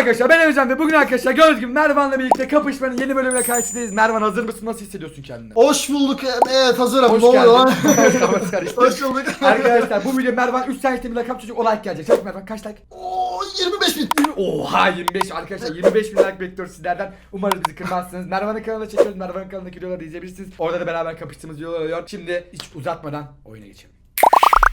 arkadaşlar ben Emrecan ve bugün arkadaşlar gördüğünüz gibi Mervan'la birlikte kapışmanın yeni bölümüne karşınızdayız. Mervan hazır mısın? Nasıl hissediyorsun kendini? Hoş bulduk. Evet hazırım. Hoş ne oluyor lan? geldin. Kafası karıştı. Hoş bulduk. arkadaşlar bu video Mervan 3 saniyede bir lakap çocuk olay gelecek. Çabuk Mervan kaç like? Oo 25 bin. Oha 25 arkadaşlar 25 bin like bekliyoruz sizlerden. Umarım bizi kırmazsınız. Mervan'ın kanalına çekiyoruz. Mervan'ın kanalındaki videoları izleyebilirsiniz. Orada da beraber kapıştığımız videolar oluyor. Şimdi hiç uzatmadan oyuna geçelim.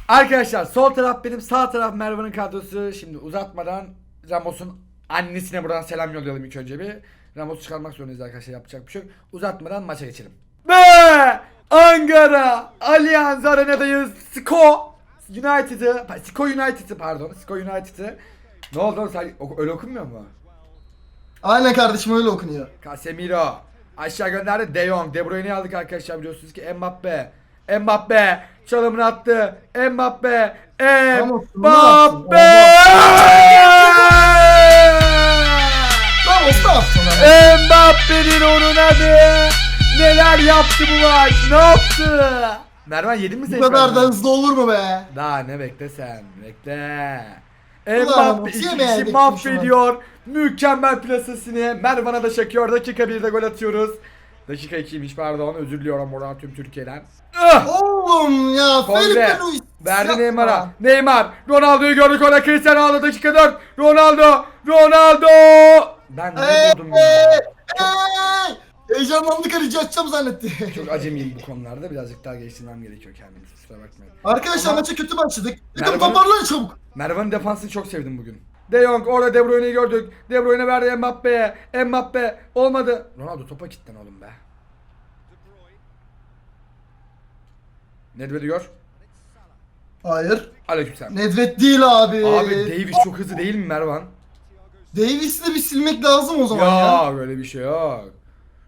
Arkadaşlar sol taraf benim sağ taraf Mervan'ın kadrosu. Şimdi uzatmadan Ramos'un annesine buradan selam yollayalım ilk önce bir. Ramos'u çıkarmak zorundayız arkadaşlar yapacak bir şey yok. Uzatmadan maça geçelim. Ve Ankara Allianz Arena'dayız. Sko United'ı, Sko United'ı pardon. Sko United'ı. Ne oldu oğlum sen öyle okunmuyor mu? Aynen kardeşim öyle okunuyor. Casemiro aşağı gönderdi De Jong. De Bruyne'yi aldık arkadaşlar biliyorsunuz ki Mbappe. Mbappe çalımını attı. Mbappe. Bunu Mbappe. Lan? Mbappe'nin onun adı. Neler yaptı bu maç? Ne yaptı? Mervan yedin mi Bu sen? kadar da hızlı olur mu be? Daha ne bekle sen? Bekle. Mbappe iki kişi mahvediyor. Mükemmel plasesini Mervan'a da çekiyor. Dakika 1'de gol atıyoruz. Dakika 2'ymiş pardon. Özür diliyorum oradan tüm Türkiye'den. Ah! Oğlum ya Felipe. Luis. Verdi. Neymar'a. Neymar. Ronaldo'yu gördük ona. Cristiano Ronaldo dakika 4. Ronaldo. Ronaldo. Ben ne buldum ya? eee. Heyecanlandık arayıcı açacağım zannetti. Çok acemiyim bu konularda. Birazcık daha geliştirmem gerekiyor kendimi. Kusura bakmayın. Arkadaşlar maça kötü başladık. Takım Merhaba. toparlayın çabuk. Mervan'ın defansını çok sevdim bugün. De Jong orada De Bruyne'yi gördük. De Bruyne verdi Mbappe'ye. Mbappe olmadı. Ronaldo topa kilitlen oğlum be. Nedved'i gör. Hayır. Aleykümselam. Nedved değil abi. Abi Davis çok hızlı değil mi Mervan? Davis'i de bir silmek lazım o zaman ya. Ya böyle bir şey yok.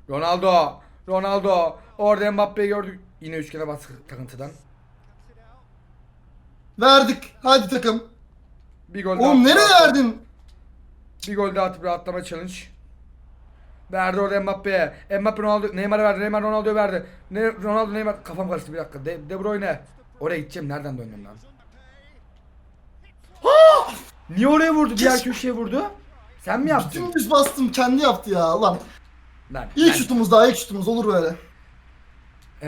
Ronaldo. Ronaldo. Orada Mbappe'yi gördük. Yine üçgene baskı takıntıdan. Verdik. Hadi takım. Bir gol daha. Oğlum nereye atıp- verdin? Bir gol daha atıp rahatlama challenge. Verdi orada Mbappe'ye. Mbappe Ronaldo Neymar'a verdi. Neymar Ronaldo'ya verdi. Ne, Ronaldo Neymar kafam karıştı bir dakika. De, De Bruyne. Oraya gideceğim. Nereden döndüm lan? Ha! Niye oraya vurdu? Diğer köşeye vurdu. Sen mi yaptın? Dümdüz bastım kendi yaptı ya. Ulan Lan, ilk lan. şutumuz daha ilk şutumuz olur böyle.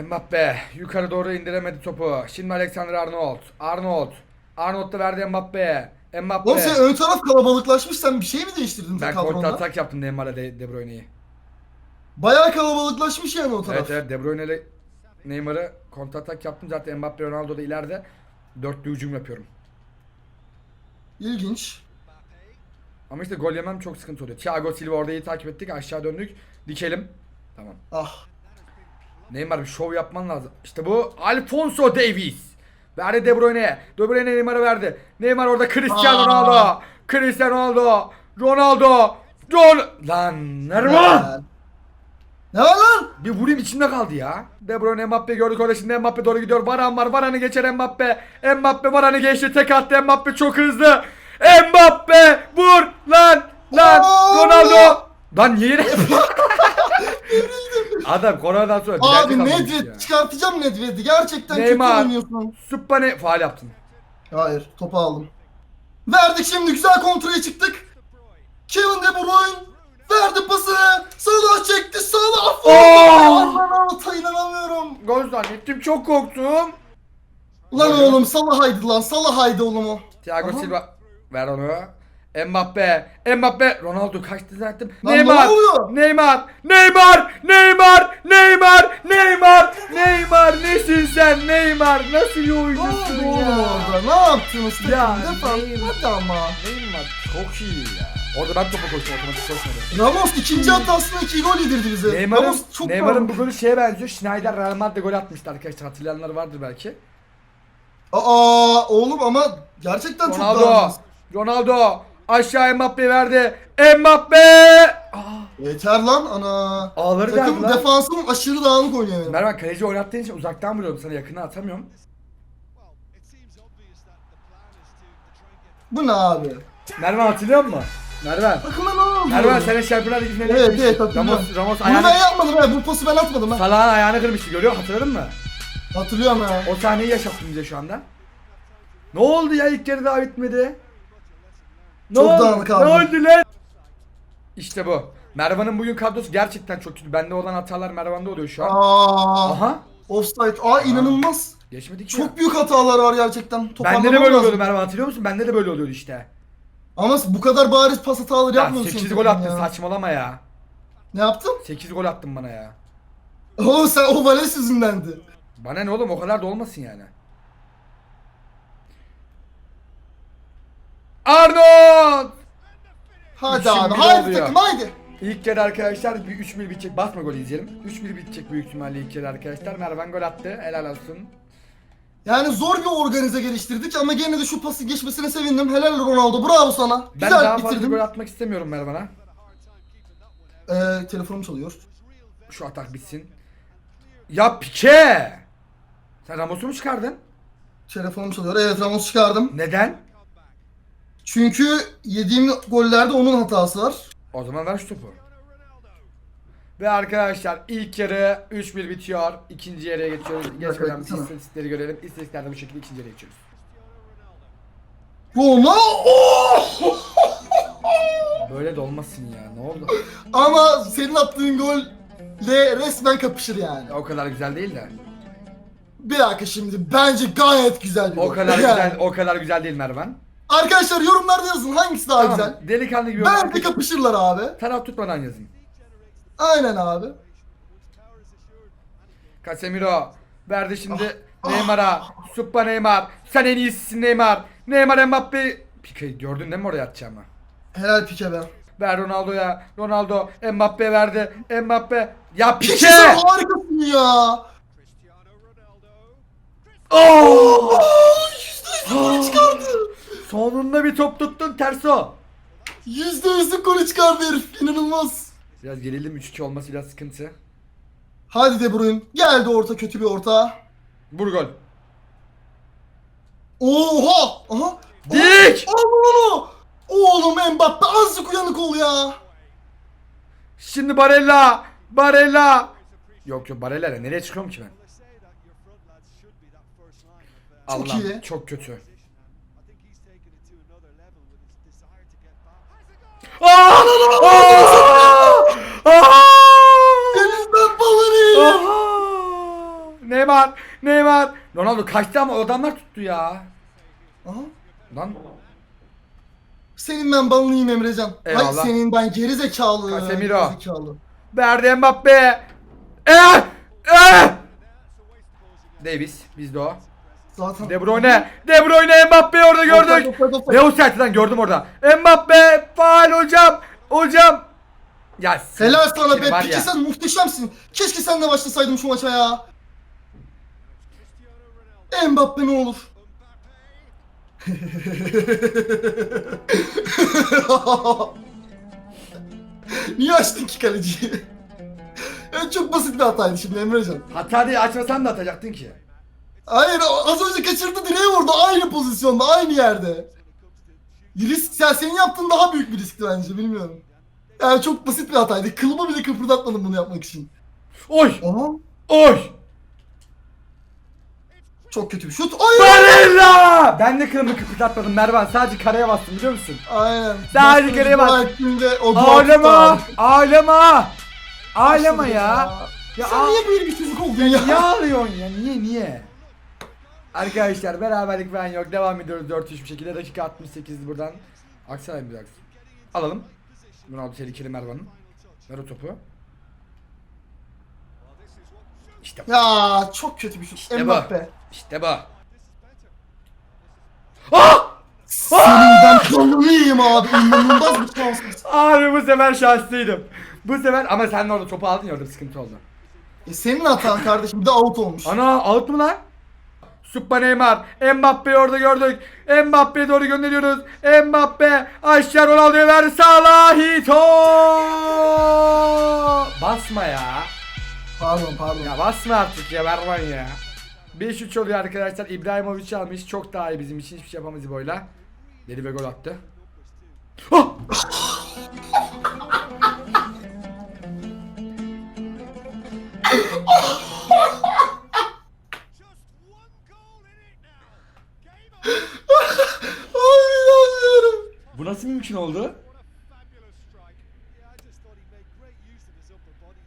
Mbappe yukarı doğru indiremedi topu. Şimdi Alexander Arnold. Arnold. Arnold da verdi Mbappe'ye. Mbappe. Oğlum sen ön taraf kalabalıklaşmış sen bir şey mi değiştirdin ben kadronda? kontra atak yaptım Neymar'la De, De Bruyne'yi. Bayağı kalabalıklaşmış yani o taraf. Evet evet De Bruyne ile Neymar'ı kontra atak yaptım. Zaten Mbappe Ronaldo da ileride. Dörtlü hücum yapıyorum. İlginç. Ama işte gol yemem çok sıkıntı oluyor. Thiago Silva orada iyi takip ettik. Aşağı döndük. Dikelim. Tamam. Ah. Neymar bir şov yapman lazım. İşte bu Alfonso Davies. Verdi De Bruyne'ye. De Bruyne Neymar'a verdi. Neymar orada Cristiano Aa. Ronaldo. Cristiano Ronaldo. Ronaldo. Ron... Lan Nerman. Ne var lan? Bir vurayım içimde kaldı ya. De Bruyne Mbappe gördük orada şimdi Mbappe doğru gidiyor. Varan var. Varan'ı geçer Mbappe. Mbappe Varan'ı geçti. Tek attı Mbappe çok hızlı. Mbappe vur lan lan Aa! Ronaldo. Lan yere- Adam koronadan sonra Abi Nedved çıkartacağım Nedved'i. Gerçekten Neymar. kötü oynuyorsun. Süppane faal yaptın. Hayır topu aldım. Verdik şimdi güzel kontraya çıktık. Kevin De Bruyne verdi pası. Salah çekti Salah. Oo! Aman alta inanamıyorum. Gol zannettim çok korktum. Lan oğlum Salah haydi lan Salah haydi oğlum o. Thiago Aha. Silva ver onu. Mbappe, Mbappe, Ronaldo kaçtı zaten. Lan Neymar, ne oluyor? Neymar, Neymar, Neymar, Neymar, Neymar, Neymar, nesin sen Neymar? Nasıl iyi Ne oyuncusun oğlum ya? orada? Ne yaptınız? Ya. Neymar. Hadi ama. Neymar çok iyi ya. Orada ben topa koştum otomatik koşmadı. Ramos ikinci hatasında iki gol yedirdi bize. Neymar'ın, Ramos çok Neymar'ın bu golü şeye benziyor. Schneider Real Madrid'de gol atmıştı arkadaşlar. Hatırlayanlar vardır belki. Aa oğlum ama gerçekten çok Ronaldo, daha Ronaldo aşağı Mbappe verdi. Mbappe! Aa, Yeter lan ana. ağları Takım lan. defansım aşırı dağınık oynuyor benim. Mervan kaleci oynattığın için uzaktan vuruyorum sana yakına atamıyorum. Bu ne abi? Mervan hatırlıyor musun? Mervan. Takıma ne oldu? Mervan sen Şampiyonlar Ligi finaline Evet evet hatırlıyorum. Ramos, Ramos Bunu ben ayağını, yapmadım ha. Bu pası ben atmadım ha. Salah'ın ayağını kırmıştı görüyor hatırladın mı? Hatırlıyorum ha. O sahneyi yaşattın bize şu anda. Ne oldu ya ilk yarı daha bitmedi? Ne Çok oldu? dağınık Ne abi. oldu lan? İşte bu. Mervan'ın bugün kadrosu gerçekten çok kötü. Bende olan hatalar Mervan'da oluyor şu an. Aa, Aha. offside. Aa inanılmaz. Geçmedik ya. Çok büyük hatalar var gerçekten. Bende de böyle lazım. oluyordu Mervan hatırlıyor musun? Bende de böyle oluyordu işte. Ama bu kadar bariz pas hataları Ya yapmıyorsun. 8 sen gol attın ya. saçmalama ya. Ne yaptın? 8 gol attın bana ya. Oo sen o Vales yüzündendi. Bana ne oğlum o kadar da olmasın yani. Arnold! Hadi Üçün abi bir haydi oluyor. takım haydi. İlk kere arkadaşlar bir 3-1 bitecek. Basma golü izleyelim. 3-1 bitecek büyük ihtimalle ilk kere arkadaşlar. Mervan gol attı. Helal olsun. Yani zor bir organize geliştirdik ama gene de şu pası geçmesine sevindim. Helal Ronaldo bravo sana. Ben Güzel daha fazla bitirdin. gol atmak istemiyorum Mervan'a. Ee, telefonum çalıyor. Şu atak bitsin. Ya Pike! Sen Ramos'u mu çıkardın? Telefonum çalıyor. Evet Ramos çıkardım. Neden? Çünkü yediğim gollerde onun hatası var. O zaman ver şu topu. Ve arkadaşlar ilk yarı 3-1 bitiyor. İkinci yarıya geçiyoruz. Geçmeden baksana. istatistikleri görelim. İstatistiklerde bu şekilde ikinci yarıya geçiyoruz. Ronaldo! Böyle de olmasın ya. Ne oldu? Ama senin attığın golle resmen kapışır yani. O kadar güzel değil de. Bir dakika şimdi bence gayet güzel bir O gol. kadar Yani. güzel, o kadar güzel değil Mervan. Arkadaşlar yorumlarda yazın hangisi daha Tamam. güzel. Delikanlı gibi Bence olmak- kapışırlar abi. Taraf tutmadan yazın. Aynen abi. Casemiro verdi şimdi Neymar'a. Suppa Neymar. Sen en iyisisin Neymar. Neymar Mbappe. Pike gördün değil mi oraya atacağımı? Helal Pike be. Ver Ronaldo'ya. Ronaldo Mbappe verdi. Mbappe. Ya Pike Pike! sen harikasın ya. Oh! Yüzde yüzlük golü çıkardı. Sonunda bir top tuttun terso. Yüzde yüzlük golü çıkardı herif. İnanılmaz. Biraz gerildim 3-2 olması biraz sıkıntı. Hadi De Bruyne. Geldi orta kötü bir orta. Vur gol. Oha! Aha! Dik! Allah Allah! Oğlum Mbappe azıcık uyanık ol ya. Şimdi Barella. Barella. Yok yok Barella nereye çıkıyorum ki ben? Çok Allah'ım, iyi. çok kötü. Aa! Balını! Neymar, Neymar. Ronaldo kaçtı ama adamlar tuttu ya. Aha. Lan Senin ben balını yiyeyim Emrecan. Hay Eyvallah. senin ben geri zekalı. Casemiro. Zekalı. verdi Mbappe. Eh! Eh! Davis bizde o. Zaten. De Bruyne, De Bruyne Mbappe orada gördük. offside, offside. Ne offside lan gördüm orada. Mbappe faal hocam. Hocam. Ya sen- Helal sana be. var ya. sen muhteşemsin. Keşke sen de başlasaydım şu maça ya. Mbappe ne olur. Niye açtın ki kaleciyi? Evet çok basit bir hataydı şimdi Emrecan. Hata diye açmasan da atacaktın ki. Hayır az önce kaçırdı direğe vurdu aynı pozisyonda aynı yerde. Risk ya senin yaptığın daha büyük bir riskti bence bilmiyorum. Yani çok basit bir hataydı. Kılımı bile kıpırdatmadım bunu yapmak için. Oy! Aha. Oy! Çok kötü bir şut. Ay! Barella! Ben de kırmızı kıpırdatmadım Mervan. Sadece kareye bastım biliyor musun? Aynen. Sadece o dua Ağlama! Ağlama! Ağlama Başladı ya. Ya Sen niye böyle bir çocuk oldun ya? Niye ağlıyorsun ya? Niye niye? Arkadaşlar beraberlik falan yok. Devam ediyoruz 4-3 bir şekilde. Dakika 68 buradan. Aksaray bir dakika. Alalım. Ronaldo tehlikeli Mervan'ın. Ver o topu. İşte bu. Ya çok kötü bir şut. İşte bu. Mbappe. İşte bu. Ah! Senin ben kanını yiyeyim abi. İnanılmaz bir şanssız. Abi bu sefer şanslıydım. Bu sefer ama sen de orada topu aldın ya orada sıkıntı oldu. E senin hatan kardeşim. De out olmuş. Ana out mu lan? Suppa Neymar. Mbappe'yi orada gördük. Mbappe'ye doğru gönderiyoruz. Mbappe aşağı Ronaldo'ya verdi. Salahito. Basma ya. Pardon pardon. Ya basma artık ya Mervan ya. 5-3 oluyor arkadaşlar. İbrahimovic almış. Çok daha iyi bizim için. Hiçbir şey yapamaz İbo'yla. Dedi ve gol attı. Ah! nasıl mümkün oldu?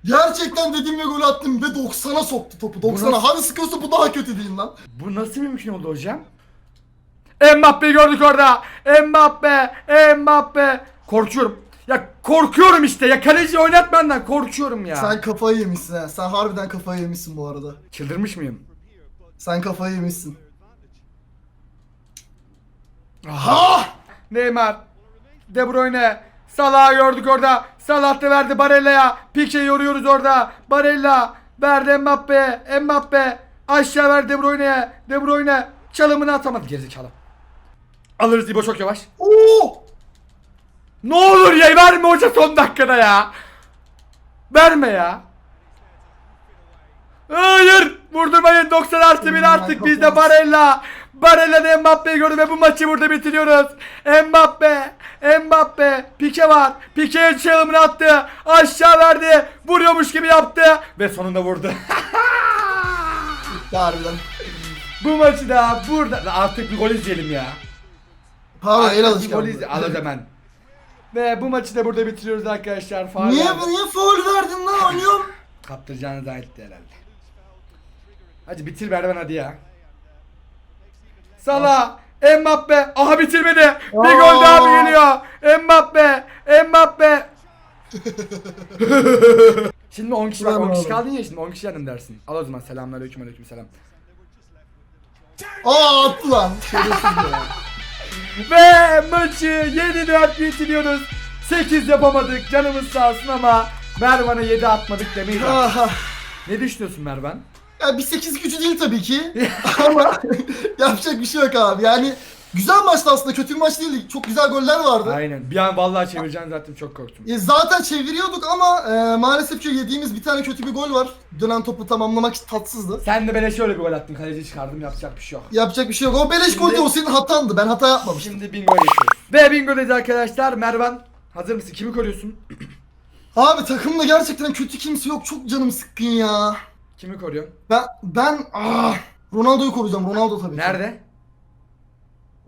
Gerçekten dediğim ve gol attım ve 90'a soktu topu. Bu 90'a. nasıl- Hadi sıkıyorsa bu daha kötü değil lan. Bu nasıl mümkün oldu hocam? Mbappe'yi gördük orada. Mbappe, Mbappe. Korkuyorum. Ya korkuyorum işte. Ya kaleci oynatmandan korkuyorum ya. Sen kafayı yemişsin ha. Sen harbiden kafayı yemişsin bu arada. Çıldırmış mıyım? Sen kafayı yemişsin. Ha! Neymar. De Bruyne. Salah'ı gördük orada. Salah da verdi Barella'ya. Pique yoruyoruz orada. Barella verdi Mbappe. Mbappe aşağı verdi De Bruyne'ye. De Bruyne çalımını atamadı gerizekalı. Alırız İbo çok yavaş. Oo! Ne olur ya verme hoca son dakikada ya. Verme ya. Hayır. Vurdurmayın 90 artı 1 artık bizde Barella. Barella da Mbappe'yi gördü ve bu maçı burada bitiriyoruz. Mbappe. Mbappe. Pike var. Pike'ye çalımını attı. Aşağı verdi. Vuruyormuş gibi yaptı. Ve sonunda vurdu. Harbiden. bu maçı da burada. Artık bir gol izleyelim ya. Pardon el Artık bir alışkanlığı. izle. Al o zaman. Ve bu maçı da burada bitiriyoruz arkadaşlar. Faal Niye, verdi. niye foul verdin lan oynuyorum? Kaptıracağınız ayetti herhalde. Hadi bitir Mervan hadi ya. Salah, Mbappe, aha bitirmedi. Bir gol daha mı geliyor? Mbappe, Mbappe. şimdi 10 kişi bak 10 kişi kaldın ya şimdi 10 kişi yanım dersin. Al o zaman selamünaleyküm aleyküm selam. Aa attı lan. Ve maçı 7-4 bitiriyoruz. 8 yapamadık canımız sağ olsun ama Mervan'a 7 atmadık demeyiz. Aha. Ne düşünüyorsun Mervan? Ya bir 8 gücü değil tabii ki. Ama yapacak bir şey yok abi. Yani güzel maçtı aslında. Kötü bir maç değildi. Çok güzel goller vardı. Aynen. Bir an vallahi çevireceğim zaten çok korktum. E, zaten çeviriyorduk ama e, maalesef ki yediğimiz bir tane kötü bir gol var. Dönen topu tamamlamak tatsızdı. Sen de bana şöyle bir gol attın kaleci çıkardım yapacak bir şey yok. Yapacak bir şey yok. O beleş Şimdi- gol değil o senin hatandı. Ben hata yapmamıştım. Şimdi bingo geçiyoruz. Ve bingo'dayız arkadaşlar. Mervan hazır mısın? Kimi koruyorsun? Abi takımda gerçekten kötü kimse yok. Çok canım sıkkın ya. Kimi koruyorsun? Ben ben ah, Ronaldo'yu koruyacağım. Ronaldo tabii ki. Nerede?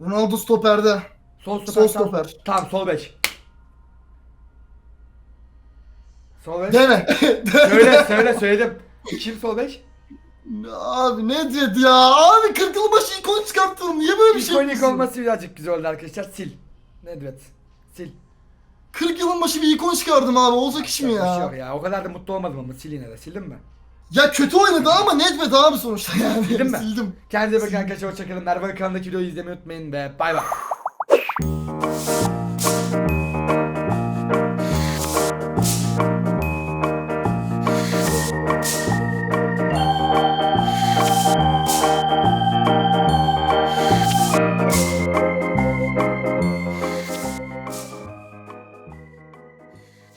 Ronaldo stoperde. Sol stoper. Sol stoper. Tamam sol bek. Sol bek. Deme. söyle söyle söyledim. Kim sol bek? Abi ne dedi ya? Abi 40 yıl başı ikon çıkarttın. Niye böyle bir şey İkonik yapıyorsun? olması birazcık güzel oldu arkadaşlar. Sil. Nedret. Sil. 40 yılın başı bir ikon çıkardım abi. Olacak iş mi Yapacak bir şey yok ya? ya. O kadar da mutlu olmadım ama sil yine de. Sildin mi? Ya kötü oynadı ama net ve daha mı sonuçta yani? Sildim mi? Sildim. Kendinize bakın arkadaşlar hoşçakalın. Merve kanalındaki videoyu izlemeyi unutmayın ve bay bay.